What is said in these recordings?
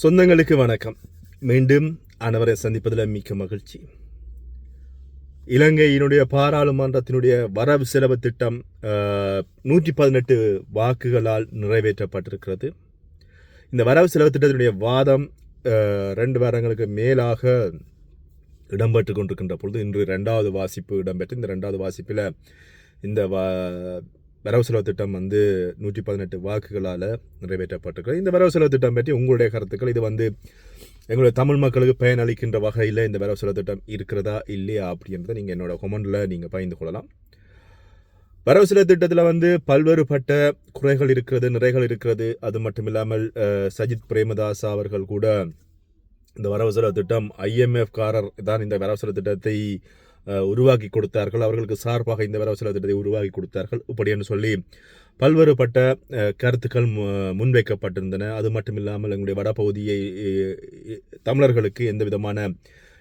சொந்தங்களுக்கு வணக்கம். மீண்டும் அனைவரை சந்திப்பதில் மிக்க மகிழ்ச்சி. இலங்கையினுடைய பாராளுமன்றத்தினுடைய வரவு செலவு திட்டம் நூற்றி பதினெட்டு வாக்குகளால் நிறைவேற்றப்பட்டிருக்கிறது. இந்த வரவு செலவு திட்டத்தினுடைய வாதம் ரெண்டு வாரங்களுக்கு மேலாக இடம்பெற்று கொண்டிருக்கின்ற பொழுது இன்று ரெண்டாவது வாசிப்பு இடம்பெற்று இந்த ரெண்டாவது வாசிப்பில் இந்த வா வரவு செலவு திட்டம் வந்து நூற்றி பதினெட்டு வாக்குகளால் நிறைவேற்றப்பட்டிருக்கு இந்த வரவு செலவு திட்டம் பற்றி உங்களுடைய கருத்துக்கள் இது வந்து எங்களுடைய தமிழ் மக்களுக்கு பயனளிக்கின்ற வகையில் இந்த வரவு செலவு திட்டம் இருக்கிறதா இல்லையா அப்படின்றத நீங்கள் என்னோட கொமெண்டில் நீங்கள் பகிர்ந்து கொள்ளலாம். வரவு செலவு திட்டத்தில் வந்து பல்வேறுபட்ட குறைகள் இருக்கிறது நிறைகள் இருக்கிறது. அது மட்டும் இல்லாமல் சஜித் பிரேமதாஸ் அவர்கள் கூட இந்த வரவு செலவு திட்டம் ஐஎம்எஃப் காரர் தான் இந்த வரவு செலவு திட்டத்தை உருவாக்கி கொடுத்தார்கள். அவர்களுக்கு சார்பாக இந்த வரவசல திட்டத்தை உருவாக்கி கொடுத்தார்கள். இப்படி என்று சொல்லி பல்வேறுபட்ட கருத்துக்கள் மு- முன்வைக்கப்பட்டிருந்தன. அது மட்டும் இல்லாமல் எங்களுடைய வடபகுதியை தமிழர்களுக்கு எந்த விதமான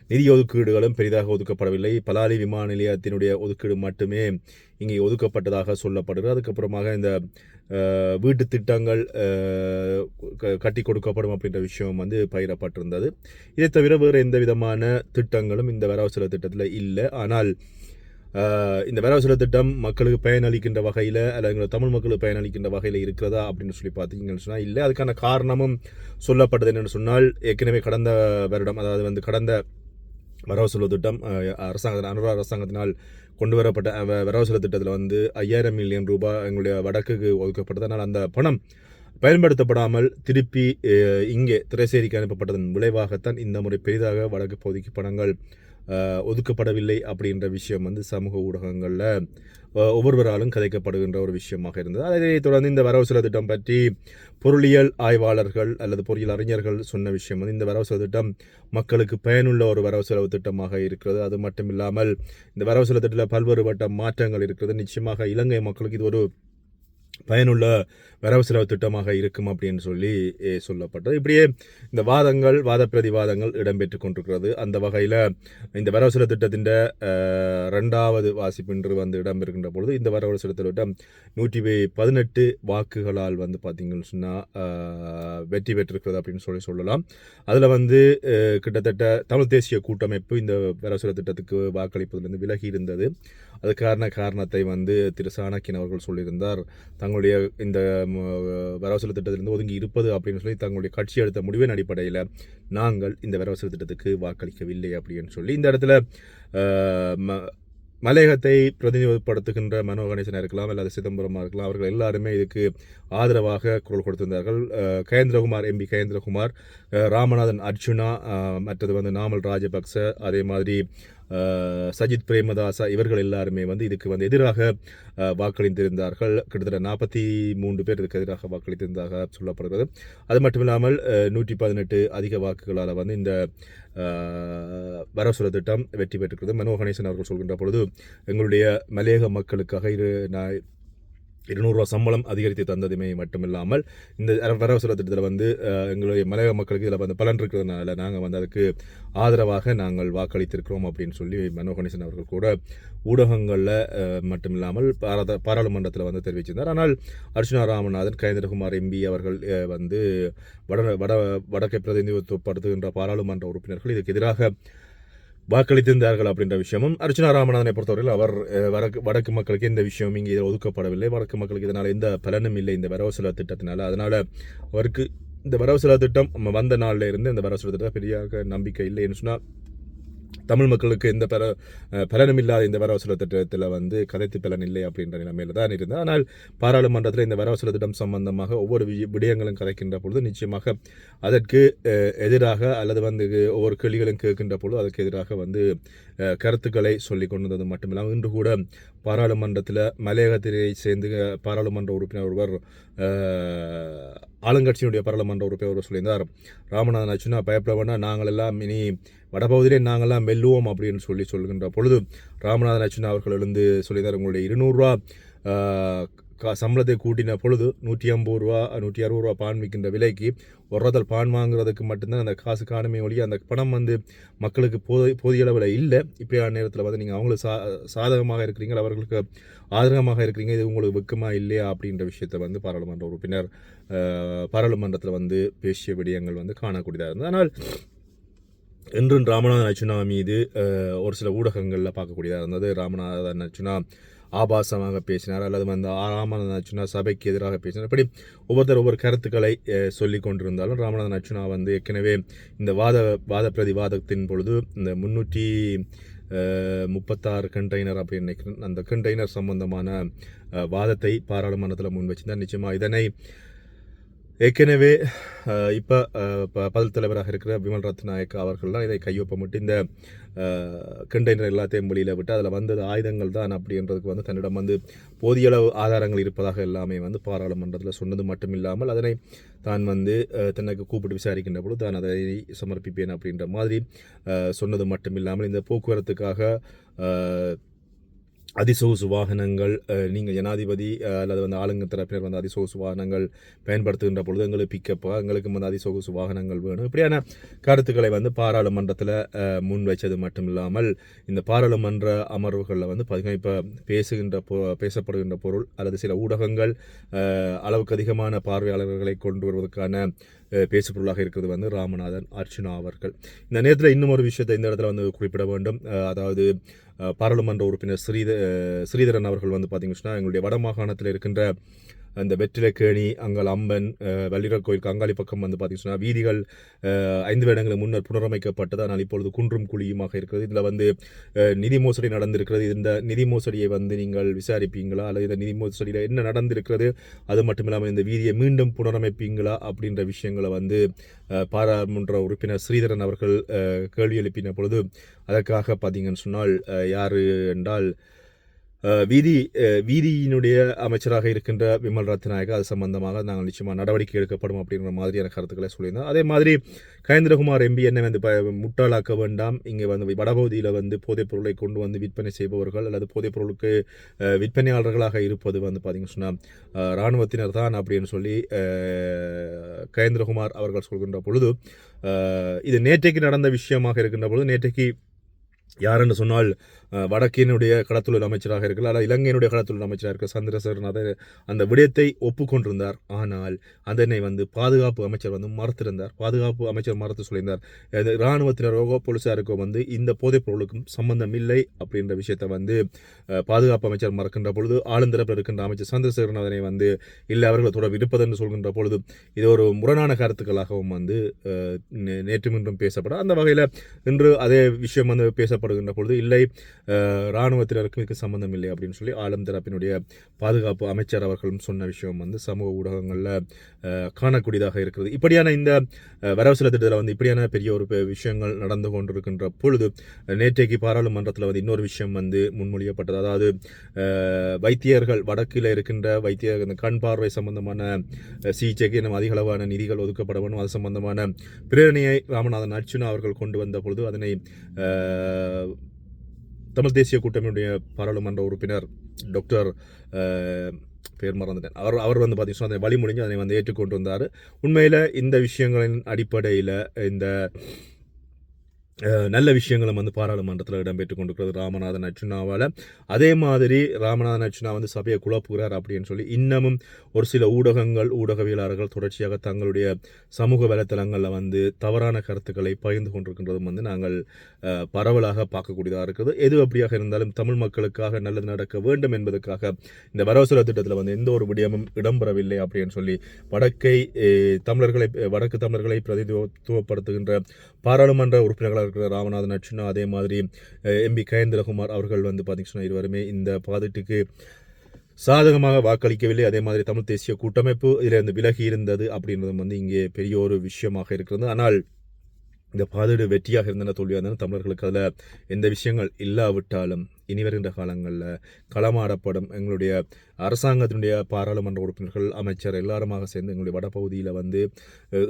நிதி ஒதுக்கீடுகளும் பெரிதாக ஒதுக்கப்படவில்லை. பலாலி விமான நிலையத்தினுடைய ஒதுக்கீடு மட்டுமே இங்கே ஒதுக்கப்பட்டதாக சொல்லப்படுகிறது. அதுக்கப்புறமாக இந்த வீட்டு திட்டங்கள் க- கட்டி கொடுக்கப்படும் அப்படின்ற விஷயம் வந்து பயிரப்பட்டிருந்தது. இதை தவிர வேறு எந்த விதமான திட்டங்களும் இந்த வரவு திட்டத்தில் இல்லை. ஆனால் இந்த வரவு திட்டம் மக்களுக்கு பயனளிக்கின்ற வகையில் அல்லது எங்களை தமிழ் மக்களுக்கு பயனளிக்கின்ற வகையில் இருக்கிறதா அப்படின்னு சொல்லி பார்த்தீங்கன்னு சொன்னால் இல்லை. அதுக்கான காரணமும் சொல்லப்பட்டது என்னென்னு சொன்னால் ஏற்கனவே கடந்த வருடம் அதாவது வந்து கடந்த வரவு செலவு திட்டம் அஹ், அரசாங்க அனுரா அரசாங்கத்தினால் கொண்டு வரப்பட்ட வரவசல திட்டத்தில் வந்து ஐயாயிரம் மில்லியன் ரூபாய் எங்களுடைய வடக்குக்கு ஒதுக்கப்பட்டதனால் அந்த பணம் பயன்படுத்தப்படாமல் திருப்பி இங்கே திரைசேரிக்கு அனுப்பப்பட்டதன் விளைவாகத்தான் இந்த முறை பெரிதாக வடக்கு பகுதிக்கு பணங்கள் ஒதுக்கப்படவில்லை அப்படின்ற விஷயம் வந்து சமூக ஊடகங்களில் ஒவ்வொருவராலும் கதைக்கப்படுகின்ற ஒரு விஷயமாக இருந்தது. அதை தொடர்ந்து இந்த வரவு செலவு திட்டம் பற்றி பொருளியல் ஆய்வாளர்கள் அல்லது பொறியியல் அறிஞர்கள் சொன்ன விஷயம் வந்து இந்த வரவு செலவு திட்டம் மக்களுக்கு பயனுள்ள ஒரு வரவு செலவு திட்டமாக இருக்கிறது. அது மட்டும் இல்லாமல் இந்த வரவு செலவு திட்டத்தில் பல்வேறுபட்ட மாற்றங்கள் இருக்கிறது. நிச்சயமாக இலங்கை மக்களுக்கு இது ஒரு பயனுள்ள வரவு செலவு திட்டமாக இருக்கும் அப்படின்னு சொல்லி சொல்லப்பட்டது. இப்படியே இந்த வாதங்கள் வாத பிரதிவாதங்கள் இடம்பெற்று கொண்டிருக்கிறது. அந்த வகையில் இந்த வரவு செலவு திட்டத்தின் ரெண்டாவது வாசிப்பு இன்று வந்து இடம்பெறுகின்ற பொழுது இந்த வரவு செலவு திட்டம் நூற்றி பதினெட்டு வாக்குகளால் வந்து பார்த்தீங்கன்னு சொன்னால் வெற்றி பெற்றிருக்கிறது அப்படின்னு சொல்லி சொல்லலாம். அதில் வந்து கிட்டத்தட்ட தமிழ் தேசிய கூட்டமைப்பு இந்த வரவு செலவு திட்டத்துக்கு வாக்களிப்பதிலிருந்து விலகி இருந்தது. அதுக்கான காரணத்தை வந்து திரு சாணக்கியன் அவர்கள் சொல்லியிருந்தார். தங்களுடைய இந்த ம, திட்டத்திலிருந்து ஒதுங்கி இருப்பது அப்படின்னு சொல்லி தங்களுடைய கட்சி எடுத்த முடிவின் அடிப்படையில் நாங்கள் இந்த வரவு திட்டத்துக்கு வாக்களிக்கவில்லை அப்படின்னு சொல்லி இந்த இடத்துல ம- மலையகத்தை பிரதிநிதிப்படுத்துகின்ற மனோ கணேசனாக இருக்கலாம் அல்லது சிதம்பரமாக இருக்கலாம் அவர்கள் எல்லாருமே இதுக்கு ஆதரவாக குரல் கொடுத்திருந்தார்கள். கயேந்திரகுமார் எம்பி கயேந்திரகுமார் ராமநாதன் அர்ஜுனா மற்றது வந்து நாமல் ராஜபக்ச அதே மாதிரி சஜித் பிரேமதாசா இவர்கள் எல்லாருமே வந்து இதுக்கு வந்து எதிராக வாக்களித்திருந்தார்கள். கிட்டத்தட்ட நாற்பத்தி மூன்று பேர் இதுக்கு எதிராக வாக்களித்திருந்ததாக சொல்லப்படுகிறது. அது மட்டும் இல்லாமல் நூற்றி பதினெட்டு அதிக வாக்குகளால் வந்து இந்த அஹ், வரவு திட்டம் வெற்றி பெற்றிருக்கிறது. மனோ கணேசன் அவர்கள் சொல்கின்ற பொழுது எங்களுடைய மலையக மக்களுக்காக இரு நான் இருநூறுவா சம்பளம் அதிகரித்து தந்ததுமே மட்டுமில்லாமல் இந்த வரவசல திட்டத்தில் வந்து எங்களுடைய மலையக மக்களுக்கு இதில் வந்து பலன் இருக்கிறதுனால நாங்கள் வந்து அதுக்கு ஆதரவாக நாங்கள் வாக்களித்திருக்கிறோம் அப்படின்னு சொல்லி மனோ கணேசன் அவர்கள் கூட ஊடகங்களில் மட்டுமில்லாமல் பாராத பாராளுமன்றத்தில் வந்து தெரிவிச்சிருந்தார். ஆனால் அர்ச்சுனா ராமநாதன் கயேந்திரகுமார் எம்பி அவர்கள் வந்து வட வட வடக்கை பிரதிநிதித்துவப்படுத்துகின்ற பாராளுமன்ற உறுப்பினர்கள் இதுக்கு எதிராக வாக்களித்திருந்தார்கள் அப்படின்ற விஷயமும் அர்ச்சனா ராமநாதனை பொறுத்தவரையில் அவர் வடக்கு வடக்கு மக்களுக்கு எந்த விஷயமும் இங்கே இதில் ஒதுக்கப்படவில்லை. வடக்கு மக்களுக்கு இதனால் எந்த பலனும் இல்லை இந்த வரவு செலவு திட்டத்தினால். அதனால் அவருக்கு இந்த வரவு செலவு திட்டம் வந்த நாளில் இருந்து இந்த வரவு செலவு திட்டம் பெரிய நம்பிக்கை இல்லைன்னு சொன்னால் தமிழ் மக்களுக்கு எந்த பல பலனும் இல்லாத இந்த வரவசூல திட்டத்தில் வந்து கதைத்து பலன் இல்லை அப்படின்ற நிலைமையில் தான் இருந்தது ஆனால் பாராளுமன்றத்தில் இந்த வரவசூல திட்டம் சம்பந்தமாக ஒவ்வொரு வி- விடயங்களும் கதைக்கின்ற பொழுது நிச்சயமாக அதற்கு எதிராக அல்லது வந்து ஒவ்வொரு கேள்விகளும் கேட்கின்ற பொழுது அதற்கு எதிராக வந்து கருத்துக்களை சொல்லி கொண்டு வந்தது மட்டுமில்லாமல் இன்று கூட பாராளுமன்றத்தில் மலையகத்திலே சேர்ந்து பாராளுமன்ற உறுப்பினர் ஒருவர் ஆளுங்கட்சியினுடைய பாராளுமன்ற உறுப்பினர் சொல்லியிருந்தார் ராமநாதன் அச்சுனா பயப்படவேண்டா நாங்கள் எல்லாம் இனி வடபகுதியிலே நாங்கள்லாம் மெல்லுவோம் அப்படின்னு சொல்லி சொல்கின்ற பொழுது ராமநாதன் அச்சுனா அவர்கள் எழுந்து சொல்லியிருந்தார் உங்களுடைய இருநூறுவா கா சம்பளத்தை கூட்டின பொழுது நூற்றி ஐம்பது ரூபா நூற்றி அறுபது ரூபா பான் விற்கின்ற விலைக்கு ஒரு ரதல் பான் வாங்குறதுக்கு மட்டும்தான் அந்த காசு காணுமே ஒழிய அந்த பணம் வந்து மக்களுக்கு போதிய போதிய அளவில் இல்லை. இப்படியான நேரத்தில் வந்து நீங்கள் அவங்களுக்கு சா சாதகமாக இருக்கிறீங்க அவர்களுக்கு ஆதரகமாக இருக்கிறீங்க இது உங்களுக்கு வெக்கமா இல்லையா அப்படின்ற விஷயத்தை வந்து பாராளுமன்ற உறுப்பினர் பாராளுமன்றத்தில் வந்து பேசிய விடயங்கள் வந்து காணக்கூடியதாக இருந்தது. ஆனால் என்றும் ராமநாதன் அர்ச்சுனா மீது ஒரு சில ஊடகங்களில் பார்க்கக்கூடியதாக இருந்தது. ராமநாதன் அர்ச்சுனா ஆபாசமாக பேசினார் அல்லது வந்து ராமநாதன் அர்ச்சுனா சபைக்கு எதிராக பேசினார். இப்படி ஒவ்வொருத்தர் ஒவ்வொரு கருத்துக்களை சொல்லி சொல்லிக் கொண்டிருந்தாலும் ராமநாதன் அர்ச்சுனா வந்து ஏற்கனவே இந்த வாத வாத பிரதிவாதத்தின் பொழுது இந்த முன்னூற்றி முப்பத்தாறு கண்டெய்னர் அப்படின்னு நினைக்கிறேன். அந்த கண்டெய்னர் சம்பந்தமான வாதத்தை பாராளுமன்றத்தில் முன் வச்சிருந்தார். நிச்சயமாக இதனை ஏற்கனவே இப்போ பதில் தலைவராக இருக்கிற விமல் ரத்நாயக் அவர்கள் தான் இதை கையொப்பமிட்டு இந்த கண்டெய்னர் எல்லாத்தையும் வெளியில் விட்டு அதில் வந்தது ஆயுதங்கள் தான் அப்படின்றதுக்கு வந்து தன்னிடம் வந்து போதிய அளவு ஆதாரங்கள் இருப்பதாக எல்லாமே வந்து பாராளுமன்றத்தில் சொன்னது மட்டும் இல்லாமல் அதனை தான் வந்து தன்னுக்கு தனக்கு கூப்பிட்டு விசாரிக்கின்ற பொழுது தான் அதை சமர்ப்பிப்பேன் அப்படின்ற மாதிரி சொன்னது மட்டும் இல்லாமல் இந்த போக்குவரத்துக்காக அதிசொகுசு வாகனங்கள் நீங்கள் ஜனாதிபதி அல்லது வந்து ஆளுங்க தரப்பினர் வந்து அதிசொகுசு வாகனங்கள் பயன்படுத்துகின்ற பொழுது எங்களுக்கு பிக்கப்பாக எங்களுக்கு வந்து அதிசொகுசு வாகனங்கள் வேணும். இப்படியான கருத்துக்களை வந்து பாராளுமன்றத்தில் முன் வைச்சது மட்டும் இல்லாமல் இந்த பாராளுமன்ற அமர்வுகளில் வந்து பார்த்தீங்கன்னா இப்போ பேசுகின்ற பொ பேசப்படுகின்ற பொருள் அல்லது சில ஊடகங்கள் அளவுக்கு அதிகமான பார்வையாளர்களை கொண்டு வருவதற்கான பேசுபொருளாக இருக்கிறது வந்து ராமநாதன் அர்ச்சுனா அவர்கள். இந்த நேரத்தில் இன்னும் ஒரு விஷயத்தை இந்த இடத்துல வந்து குறிப்பிட வேண்டும். அதாவது பாராளுமன்ற உறுப்பினர் ஸ்ரீத ஸ்ரீதரன் அவர்கள் வந்து பார்த்தீங்கன்னா எங்களுடைய வட மாகாணத்தில் இருக்கின்ற அந்த வெற்றிலைக்கேணி அங்காள் அம்பன் அஹ், கோயில் கங்காளி பக்கம் வந்து பார்த்தீங்கன்னு சொன்னால் வீதிகள் ஐந்து வருடங்களுக்கு முன்னர் புனரமைக்கப்பட்டது ஆனால் இப்பொழுது குன்றும் குழியுமாக இருக்கிறது. இதில் வந்து நிதி மோசடி நடந்திருக்கிறது. இந்த நிதி மோசடியை வந்து நீங்கள் விசாரிப்பீங்களா? அல்லது இந்த நிதி மோசடியில் என்ன நடந்திருக்கிறது? அது மட்டும் இல்லாமல் இந்த வீதியை மீண்டும் புனரமைப்பீங்களா? அப்படின்ற விஷயங்களை வந்து பாராளுமன்ற உறுப்பினர் ஸ்ரீதரன் அவர்கள் கேள்வி எழுப்பின பொழுது அதற்காக பார்த்தீங்கன்னு சொன்னால் யார் என்றால் வீதி வீதியினுடைய அமைச்சராக இருக்கின்ற விமல் ரத்நாயக அது சம்பந்தமாக நாங்கள் நிச்சயமாக நடவடிக்கை எடுக்கப்படும் அப்படின்ற மாதிரியான கருத்துக்களை சொல்லியிருந்தோம் அதே மாதிரி கயந்திரகுமார் எம்பி என்ன வந்து ப- முட்டாளாக்க வேண்டாம். இங்கே வந்து வடபகுதியில் வந்து போதைப் பொருளை கொண்டு வந்து விற்பனை செய்பவர்கள் அல்லது போதைப் பொருளுக்கு விற்பனையாளர்களாக இருப்பது வந்து பார்த்திங்கன்னு சொன்னால் இராணுவத்தினர் தான் அப்படின்னு சொல்லி கயந்திரகுமார் அவர்கள் சொல்கின்ற பொழுது இது நேற்றைக்கு நடந்த விஷயமாக இருக்கின்ற பொழுது நேற்றைக்கு யாரென்று சொன்னால் வடக்கினுடைய கடத்தொழில் அமைச்சராக இருக்கலாம் அல்லது இலங்கையினுடைய கடத்தொழில் அமைச்சராக இருக்க சந்திரசேகரன் அதை அந்த விடயத்தை ஒப்புக்கொண்டிருந்தார். ஆனால் அதனை வந்து பாதுகாப்பு அமைச்சர் வந்து மறுத்திருந்தார். பாதுகாப்பு அமைச்சர் மறுத்து சொல்லியிருந்தார். அது இராணுவத்தினரோ போலீசாருக்கோ வந்து இந்த போதைப் பொருளுக்கும் சம்பந்தம் இல்லை அப்படின்ற விஷயத்தை வந்து பாதுகாப்பு அமைச்சர் மறக்கின்ற பொழுது ஆளுந்தரப்பில் இருக்கின்ற அமைச்சர் சந்திரசேகரன் அதனை வந்து இல்லை அவர்கள் தொடர்பு இருப்பதென்று சொல்கின்ற பொழுது இது ஒரு முரணான கருத்துக்களாகவும் வந்து நே- நேற்று மீண்டும் பேசப்படும். அந்த வகையில் இன்று அதே விஷயம் வந்து பேசப்படுகின்ற பொழுது இல்லை இராணுவத்தினருக்கும் இதுக்கு சம்பந்தம் இல்லை அப்படின்னு சொல்லி ஆளும் தரப்பினுடைய பாதுகாப்பு அமைச்சர் அவர்களும் சொன்ன விஷயம் வந்து சமூக ஊடகங்களில் காணக்கூடியதாக இருக்கிறது. இப்படியான இந்த வரவு சில திட்டத்தில் வந்து இப்படியான பெரிய ஒரு விஷயங்கள் நடந்து கொண்டிருக்கின்ற பொழுது நேற்றைக்கு பாராளுமன்றத்தில் வந்து இன்னொரு விஷயம் வந்து முன்மொழியப்பட்டது. அதாவது வைத்தியர்கள் வடக்கில் இருக்கின்ற வைத்திய கண் பார்வை சம்பந்தமான சிகிச்சைக்கு நம்ம அதிக அளவான நிதிகள் ஒதுக்கப்பட வேண்டும். அது சம்பந்தமான பிரேரணையை ராமநாதன் அர்ச்சுனா அவர்கள் கொண்டு வந்த பொழுது அதனை தமிழ் தேசிய கூட்டமையுடைய பாராளுமன்ற உறுப்பினர் டாக்டர் பேர் மறந்துட்டேன். அவர் அவர் வந்து பார்த்தீங்கன்னா அதை வழிமொழிஞ்சு அதை வந்து ஏற்றுக்கொண்டு வந்தார் உண்மையில் இந்த விஷயங்களின் அடிப்படையில் இந்த நல்ல விஷயங்களும் வந்து பாராளுமன்றத்தில் இடம்பெற்று கொண்டிருக்கிறது ராமநாதன் அர்ச்சுனாவால் அதே மாதிரி ராமநாதன் அர்ச்சுனா வந்து சபையை குழப்புகிறார் அப்படின்னு சொல்லி இன்னமும் ஒரு சில ஊடகங்கள் ஊடகவியலாளர்கள் தொடர்ச்சியாக தங்களுடைய சமூக வலைத்தளங்களில் வந்து தவறான கருத்துக்களை பகிர்ந்து கொண்டிருக்கின்றதும் வந்து நாங்கள் பரவலாக பார்க்கக்கூடியதாக இருக்குது. எது அப்படியாக இருந்தாலும் தமிழ் மக்களுக்காக நல்லது நடக்க வேண்டும் என்பதற்காக இந்த வரவசல திட்டத்தில் வந்து எந்த ஒரு விடயமும் இடம்பெறவில்லை அப்படின்னு சொல்லி வடக்கை தமிழர்களை வடக்கு தமிழர்களை பிரதிநிதித்துவப்படுத்துகின்ற பாராளுமன்ற உறுப்பினர்களாக இருக்கிற ராமநாதன் அர்ச்சுனா அதே மாதிரி எம்பி கயேந்திரகுமார் அவர்கள் வந்து பார்த்திங்கன்னா இருவருமே இந்த பாதிட்டுக்கு சாதகமாக வாக்களிக்கவில்லை. அதே மாதிரி தமிழ் தேசிய கூட்டமைப்பு இதிலிருந்து விலகி இருந்தது அப்படின்றதும் வந்து இங்கே பெரிய ஒரு விஷயமாக இருக்கிறது. ஆனால் இந்த பாதிடு வெற்றியாக இருந்தன தோல்வியாக இருந்தாலும் தமிழர்களுக்கு அதில் எந்த விஷயங்கள் இல்லாவிட்டாலும் இனி வருகின்ற காலங்களில் களமாடப்படும் எங்களுடைய அரசாங்கத்தினுடைய பாராளுமன்ற உறுப்பினர்கள் அமைச்சர் எல்லாருமாக சேர்ந்து எங்களுடைய வடபகுதியில் வந்து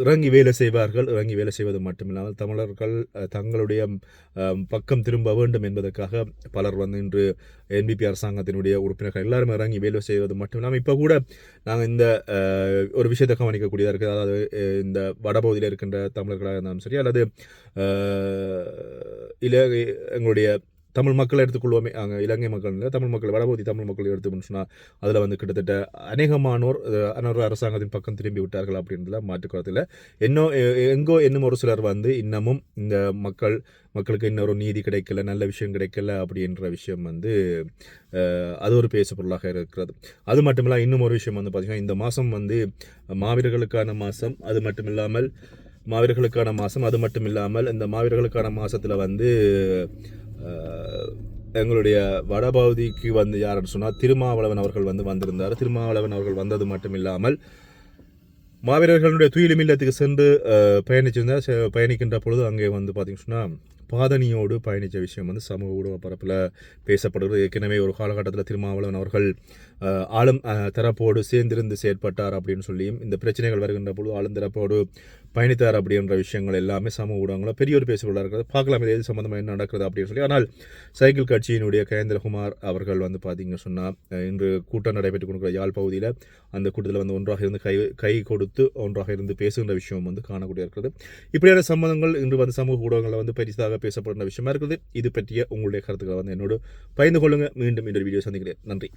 இறங்கி வேலை செய்வார்கள். இறங்கி வேலை செய்வது மட்டுமில்லாமல் தமிழர்கள் தங்களுடைய பக்கம் திரும்ப வேண்டும் என்பதற்காக பலர் வந்து இன்று என்பிபி அரசாங்கத்தினுடைய உறுப்பினர்கள் எல்லாரும் இறங்கி வேலை செய்வது மட்டும் இல்லாமல் இப்போ கூட நாங்கள் இந்த ஒரு விஷயத்தை கவனிக்கக்கூடியதாக இருக்குது அதாவது இந்த வடபகுதியில் இருக்கின்ற தமிழர்களாக இருந்தாலும் சரி அல்லது இல்லை எங்களுடைய தமிழ் மக்களை எடுத்துக்கொள்வோமே. அங்கே இலங்கை மக்கள் இல்லை தமிழ் மக்கள் வடபகுதி தமிழ் மக்கள் எடுத்துக்கணும்னு சொன்னால் அதில் வந்து கிட்டத்தட்ட அநேகமானோர் அஹ், அரசாங்கத்தின் பக்கம் திரும்பி விட்டார்கள் அப்படின்றதுல மாற்றுக்கிறதில்ல இன்னும் எ- எங்கோ இன்னும் ஒரு சிலர் வந்து இன்னமும் இந்த மக்கள் மக்களுக்கு இன்னொரு நீதி கிடைக்கல நல்ல விஷயம் கிடைக்கல அப்படின்ற விஷயம் வந்து அது ஒரு பேசுபொருளாக இருக்கிறது. அது மட்டும் இல்லாமல் இன்னும் ஒரு விஷயம் வந்து பார்த்திங்கன்னா இந்த மாதம் வந்து மாவீரர்களுக்கான மாதம் அது மட்டும் இல்லாமல் மாவீரர்களுக்கான மாதம் அது மட்டும் இல்லாமல் இந்த மாவீரர்களுக்கான மாதத்தில் வந்து எங்களுடைய வடபகுதிக்கு வந்து யாருன்னு சொன்னால் திருமாவளவன் அவர்கள் வந்து வந்திருந்தார். திருமாவளவன் அவர்கள் வந்தது மட்டும் இல்லாமல் மாவீரர்களுடைய துயிலும் இல்லத்துக்கு சென்று பயணிச்சிருந்தார். பயணிக்கின்ற பொழுது அங்கே வந்து பார்த்திங்க சொன்னால் பாதணியோடு பயணித்த விஷயம் வந்து சமூக ஊடக பரப்பில் பேசப்படுகிறது. ஏற்கனவே ஒரு காலகட்டத்தில் திருமாவளவன் அவர்கள் ஆளும் தரப்போடு சேர்ந்திருந்து செயற்பட்டார் அப்படின்னு சொல்லியும் இந்த பிரச்சனைகள் வருகின்ற பொழுது ஆளும் தரப்போடு பயணித்தார் அப்படின்ற விஷயங்கள் எல்லாமே சமூக ஊடகங்களில் பெரிய ஒரு பேசுபொருளாக இருக்கிறது. பார்க்கலாம் இது எது சம்மந்தமாக என்ன நடக்கிறது அப்படின்னு சொல்லி. ஆனால் சைக்கிள் கட்சியினுடைய கயேந்திரகுமார் அவர்கள் வந்து பார்த்தீங்கன்னு சொன்னால் இன்று கூட்டம் நடைபெற்றுக் கொடுக்குற யாழ் பகுதியில் அந்த கூட்டத்தில் வந்து ஒன்றாக இருந்து கை கை கொடுத்து ஒன்றாக இருந்து பேசுகின்ற விஷயம் வந்து காணக்கூடிய இருக்கிறது. இப்படியான சம்மந்தங்கள் இன்று வந்து சமூக ஊடகங்களில் வந்து பெரிதாக பேசப்படுற விஷயமா இருக்குது. இது பற்றிய உங்களுடைய கருத்துக்களை வந்து என்னோடு பகிர்ந்து கொள்ளுங்க மீண்டும் இன்னொரு வீடியோ சந்திக்கிறேன். நன்றி.